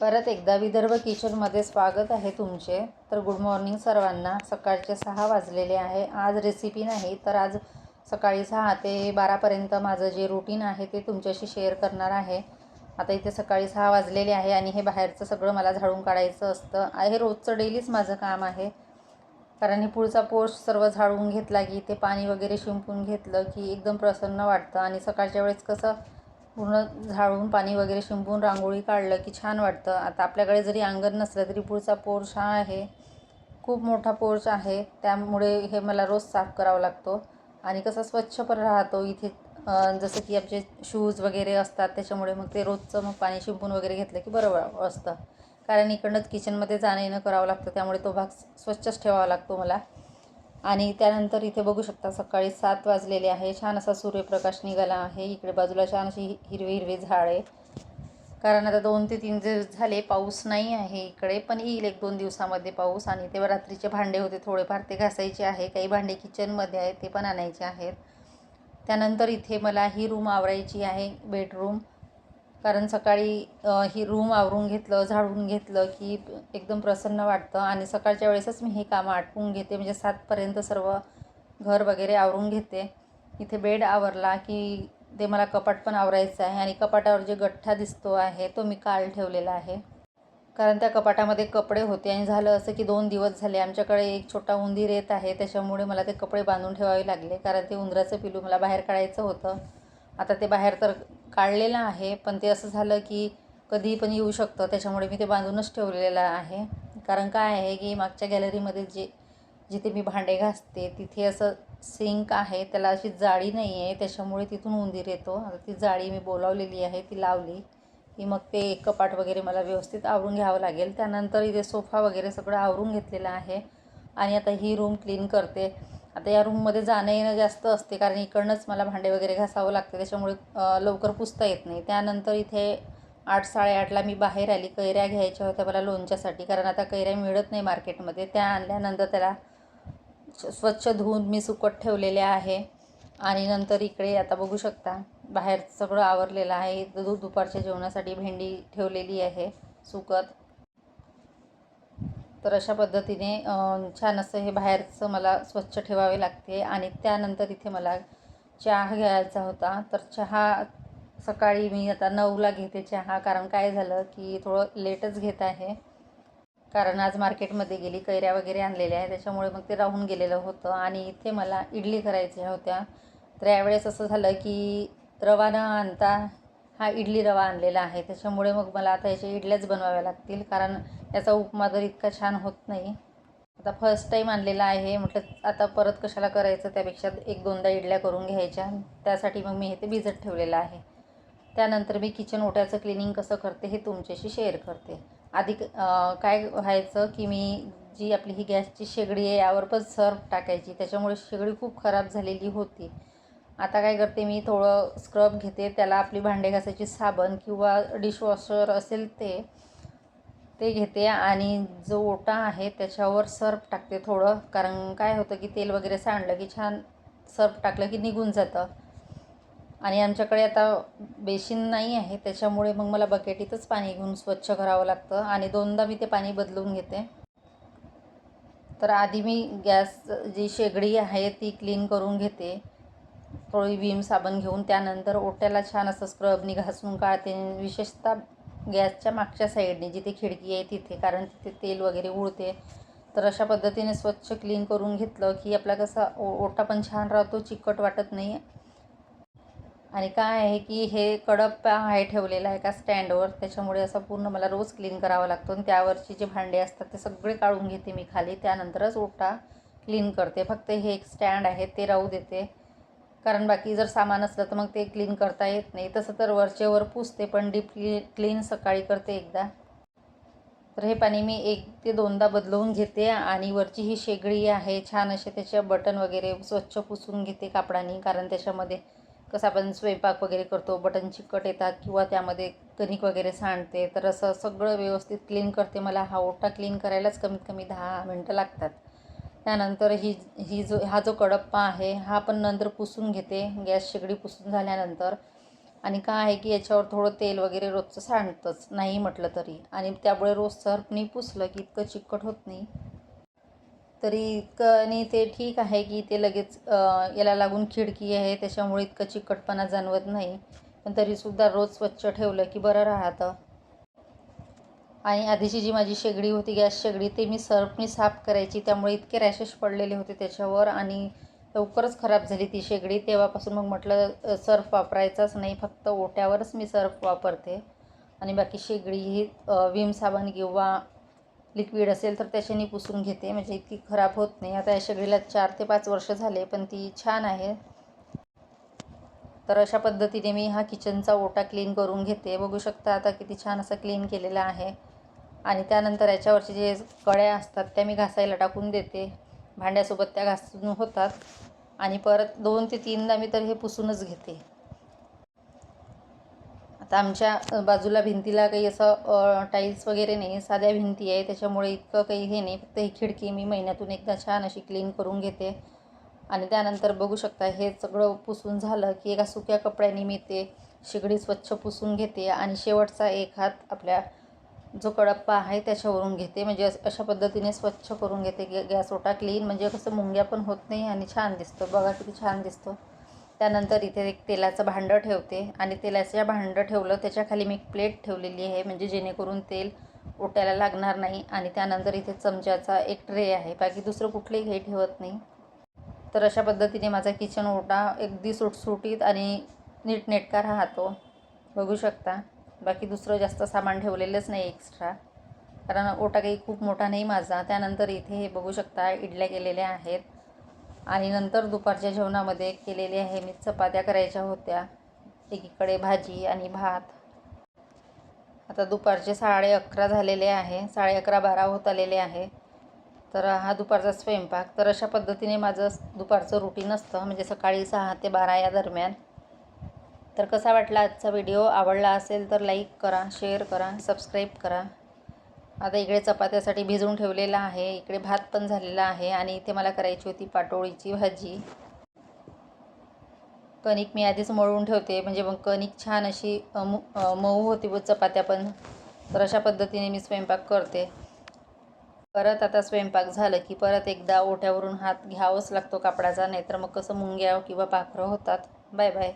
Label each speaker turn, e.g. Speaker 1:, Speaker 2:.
Speaker 1: परत एकदा विदर्भ किचनमध्ये स्वागत आहे तुमचे. तर गुड मॉर्निंग सर्वांना. सकाळचे सहा वाजलेले आहे. आज रेसिपी नाही तर आज सकाळी सहा ते बारापर्यंत माझं जे रुटीन आहे ते तुमच्याशी शेअर करणार आहे. आता इथे सकाळी सहा वाजलेले आहे आणि हे बाहेरचं सगळं मला झाडून काढायचं असतं. हे रोजचं डेलीच माझं काम आहे. कारण हे पुढचा पोर्स सर्व झाडून घेतला की ते पाणी वगैरे शिंपून घेतलं की एकदम प्रसन्न वाटतं. आणि सकाळच्या वेळेस कसं पूर्ण झाडून पाणी वगैरे शिंपून रांगोळी काढलं की छान वाटतं. आता आपल्याकडे जरी अंगण नसलं तरी पुढचा पोर्च हा आहे. खूप मोठा पोर्च आहे. त्यामुळे हे मला रोज साफ करावा लागतो. आणि कसं स्वच्छ पण राहतो इथे. जसं की आमचे शूज वगैरे असतात त्याच्यामुळे मग ते रोजचं मग पाणी शिंपून वगैरे घेतलं की बरं असतं. कारण इकडनंच किचनमध्ये जाणं येणं करावं लागतं. त्यामुळे तो भाग स्वच्छच ठेवावा लागतो मला. आणि त्यानंतर इथे बघू शकता सकाळी सात वाजलेले आहे. छान असा सूर्यप्रकाश निघाला आहे. इकडे बाजूला छान अशी हिरवी हिरवी झाड. आहे कारण आता दोन ते तीन दिवस झाले पाऊस नाही आहे इकडे पण येईल एक दोन दिवसामध्ये पाऊस. आणि तेव्हा रात्रीचे भांडे होते थोडेफार ते घासायचे आहे. काही भांडे किचनमध्ये आहेत ते पण आणायचे आहेत. त्यानंतर इथे मला ही रूम आवरायची आहे बेडरूम. कारण सकाळी ही रूम आवरून घेतलं झाडून घेतलं की एकदम प्रसन्न वाटतं आणि सकाळच्या वेळेसच मी हे कामं आटपून घेते. म्हणजे सातपर्यंत सर्व घर वगैरे आवरून घेते. इथे बेड आवरला की ते मला कपाट पण आवरायचं आहे आणि कपाटावर जे गठ्ठा दिसतो आहे तो मी काल ठेवलेला आहे. कारण त्या कपाटामध्ये कपडे होते आणि झालं असं की दोन दिवस झाले. आमच्याकडे एक छोटा उंदीर येत आहे त्याच्यामुळे मला ते कपडे बांधून ठेवावे लागले. कारण ते उंदराचं पिलू मला बाहेर काढायचं होतं. आता ते बाहेर तर काढलेलं आहे. पण ते असं झालं की कधीही पण येऊ शकतं. त्याच्यामुळे मी ते बांधूनच ठेवलेलं आहे. कारण काय आहे की मागच्या गॅलरीमध्ये जे जिथे मी भांडे घासते तिथे असं सिंक आहे. त्याला अशी जाळी नाही आहे. त्याच्यामुळे तिथून उंदीर येतो. आता ती जाळी मी बोलावलेली आहे. ती लावली. की मग ते कपाट वगैरे मला व्यवस्थित आवरून घ्यावं लागेल. त्यानंतर इथे सोफा वगैरे सगळं आवरून घेतलेलं आहे. आणि आता ही रूम क्लीन करते. आता या रूममध्ये जाणं येणं जास्त असते कारण इकडनंच मला भांडे वगैरे घासावं लागते त्याच्यामुळे लवकर पुसता येत नाही. त्यानंतर इथे आठ साडेआठला मी बाहेर आली कैऱ्या घ्यायच्या होत्या मला लोणच्यासाठी कारण आता कैऱ्या मिळत नाही मार्केटमध्ये. त्या आणल्यानंतर त्याला स्वच्छ धुवून मी सुकत ठेवलेले आहे. आणि नंतर इकडे आता बघू शकता बाहेर सगळं आवरलेलं आहे. दु दुपारच्या जेवणासाठी भेंडी ठेवलेली आहे सुकत. तर अशा पद्धतीने छान असं हे बाहेरचं मला स्वच्छ ठेवावे लागते. आणि त्यानंतर इथे मला चहा घ्यायचा होता. तर चहा सकाळी मी आता नऊला घेते चहा कारण काय झालं की थोडं लेटच घेत आहे. कारण आज मार्केटमध्ये गेली कैऱ्या वगैरे आणलेल्या आहे त्याच्यामुळे मग ते राहून गेलेलं होतं. आणि इथे मला इडली करायच्या होत्या. तर यावेळेस असं झालं की रवा न आणता हा इडली रवा आणलेला आहे. त्याच्यामुळे मग मला आता याच्या इडल्याच बनवाव्या लागतील. कारण याचा उपमा तर इतका छान होत नाही. आता फर्स्ट टाईम आणलेला आहे. म्हटलं आता परत कशाला करायचं? त्यापेक्षा एक दोनदा इडल्या करून घ्यायच्या. त्यासाठी मग मी हे ते भिजत ठेवलेलं आहे. त्यानंतर मी किचन ओट्याचं क्लिनिंग कसं करते हे तुमच्याशी शेअर करते. आधी काय व्हायचं की मी जी आपली ही गॅसची शेगडी आहे यावर पण सर्फ टाकायची. त्याच्यामुळे शेगडी खूप खराब झालेली होती. आता काय करते मी थोडं स्क्रब घेते त्याला आपली भांडे घासायची साबण किंवा डिशवॉशर असेल ते ते घेते आणि जो ओटा आहे त्याच्यावर सर्फ टाकते थोडं. कारण काय होतं की तेल वगैरे सांडलं की छान सर्फ टाकलं की निघून जातं. आणि आमच्याकडे आता बेसिन नाही आहे त्याच्यामुळे मग मला बकेटीतच पाणी घेऊन स्वच्छ करावं लागतं आणि दोनदा मी ते पाणी बदलून घेते. तर आधी मी गॅस जी शेगडी आहे ती क्लीन करून घेते. पोळी विम साबण घेऊन त्यानंतर ओट्याला छान असं स्क्रबनी घासून काढते विशेषतः गॅसच्या मागच्या साईडने जिथे खिडकी आहे तिथे कारण तिथे तेल वगैरे उडते. तर अशा पद्धतीने स्वच्छ क्लीन करून घेतलं की आपला कसा ओ ओटा पण छान राहतो चिकट वाटत नाही. आणि काय आहे की हे कडप आहे ठेवलेलं आहे का स्टँडवर त्याच्यामुळे असं पूर्ण मला रोज क्लीन करावा लागतो आणि त्यावरचे जे भांडे असतात ते सगळे काढून घेते मी खाली. त्यानंतरच ओटा क्लीन करते. फक्त हे एक स्टँड आहे ते राहू देते. कारण बाकी जर सामान असलं तर मग ते क्लीन करता येत नाही. तसं तर वरचे वर पुसते पण डीप क्ली क्लीन सकाळी करते एकदा. तर हे पाणी मी एक ते दोनदा बदलवून घेते आणि वरची ही शेगडी आहे छान असे त्याच्या बटन वगैरे स्वच्छ पुसून घेते कापडाने कारण त्याच्यामध्ये कसं आपण स्वयंपाक वगैरे करतो बटन चिकट येतात किंवा त्यामध्ये कणिक वगैरे सांडते. तर असं सगळं व्यवस्थित क्लीन करते. मला हा ओटा क्लीन करायलाच कमीत कमी दहा मिनटं लागतात. त्यानंतर ही ही जो हा जो कडप्पा आहे हा पण नंतर पुसून घेते. गॅस शेगडी पुसून झाल्यानंतर. आणि काय आहे की याच्यावर थोडं तेल वगैरे रोजचं सांडतंच नाही म्हटलं तरी. आणि त्यामुळे रोज सर्फनी पुसलं की इतकं चिकट होत नाही. तरी इतकं आणि ते ठीक आहे की ते लगेच याला लागून खिडकी आहे त्याच्यामुळे इतकं चिकटपणा जाणवत नाही. पण तरीसुद्धा रोज स्वच्छ ठेवलं की बरं राहतं. आणि आधीची जी माझी शेगडी होती गॅस शेगडी ते मी सर्फनी साफ करायची. त्यामुळे इतके रॅशेस पडलेले होते त्याच्यावर आणि लवकरच खराब झाली ती शेगडी. तेव्हापासून मग म्हटलं सर्फ वापरायचाच नाही फक्त ओट्यावरच मी सर्फ वापरते. आणि बाकी शेगडी ही विम साबण किंवा लिक्विड असेल तर त्याच्याने पुसून घेते. म्हणजे इतकी खराब होत नाही. आता या शेगडीला चार ते पाच वर्ष झाले पण ती छान आहे. तर अशा पद्धतीने मी हा किचनचा ओटा क्लीन करून घेते. बघू शकता आता किती छान असा क्लीन केलेला आहे. आणि त्यानंतर याच्यावरचे जे कळ्या असतात त्या मी घासायला टाकून देते. भांड्यासोबत त्या घासून होतात. आणि परत दोन ते तीनदा मी तर हे पुसूनच घेते. आता आमच्या बाजूला भिंतीला काही असं टाईल्स वगैरे नाही साध्या भिंती आहे. त्याच्यामुळे इतकं काही हे नाही. फक्त ही खिडकी मी महिन्यातून एकदा छान अशी क्लीन करून घेते. आणि त्यानंतर बघू शकता हे सगळं पुसून झालं की एका सुक्या कपड्याने मी ते शेगडी स्वच्छ पुसून घेते. आणि शेवटचा एक हात आपल्या जो कडप्पा आहे त्याच्यावरून घेते. म्हणजे अशा पद्धतीने स्वच्छ करून घेते. गॅ गॅस ओटा क्लीन. म्हणजे कसं मुंग्या पण होत नाही आणि छान दिसतो. बघा किती छान दिसतो. त्यानंतर इथे एक तेलाचं भांडं ठेवते. आणि तेलाचं भांडं ठेवलं त्याच्याखाली मी एक प्लेट ठेवलेली आहे. म्हणजे जेणेकरून तेल ओट्याला लागणार नाही. आणि त्यानंतर इथे चमच्याचा एक ट्रे आहे. बाकी दुसरं कुठलंही काही ठेवत नाही. तर अशा पद्धतीने माझा किचन ओटा अगदी सुटसुटीत आणि नीटनेटका राहतो. बघू शकता. बाकी दुसरं जास्त सामान ठेवलेलंच नाही एक्स्ट्रा कारण ओटा काही खूप मोठा नाही माझा. त्यानंतर इथे हे बघू शकता इडल्या केलेल्या आहेत. आणि नंतर दुपारच्या जेवणामध्ये केलेले आहे मी चपात्या करायच्या होत्या. एकीकडे भाजी आणि भात. आता दुपारचे साडे अकरा झालेले आहे. साडे अकरा बारा होत आलेले आहे. तर हा दुपारचा स्वयंपाक. तर अशा पद्धतीने माझं दुपारचं रुटीन असतं. म्हणजे सकाळी सहा ते बारा या दरम्यान. तर कसा वाटला आजचा व्हिडिओ? आवडला असेल तर लाईक करा शेअर करा सबस्क्राईब करा. आता इकडे चपात्यासाठी भिजवून ठेवलेला आहे. इकडे भात पण झालेला आहे आणि इथे मला करायची होती पाटोळीची भाजी. कणिक मी आधीच मळून ठेवते. म्हणजे मग कणिक छान अशी मऊ होती व चपात्या पण. तर अशा पद्धतीने मी स्वयंपाक करते. परत आता स्वयंपाक झालं की परत एकदा ओठ्यावरून हात घ्यावाच लागतो कापडाचा. नाहीतर मग कसं मुंग्या किंवा पाखरं होतात. Bye bye.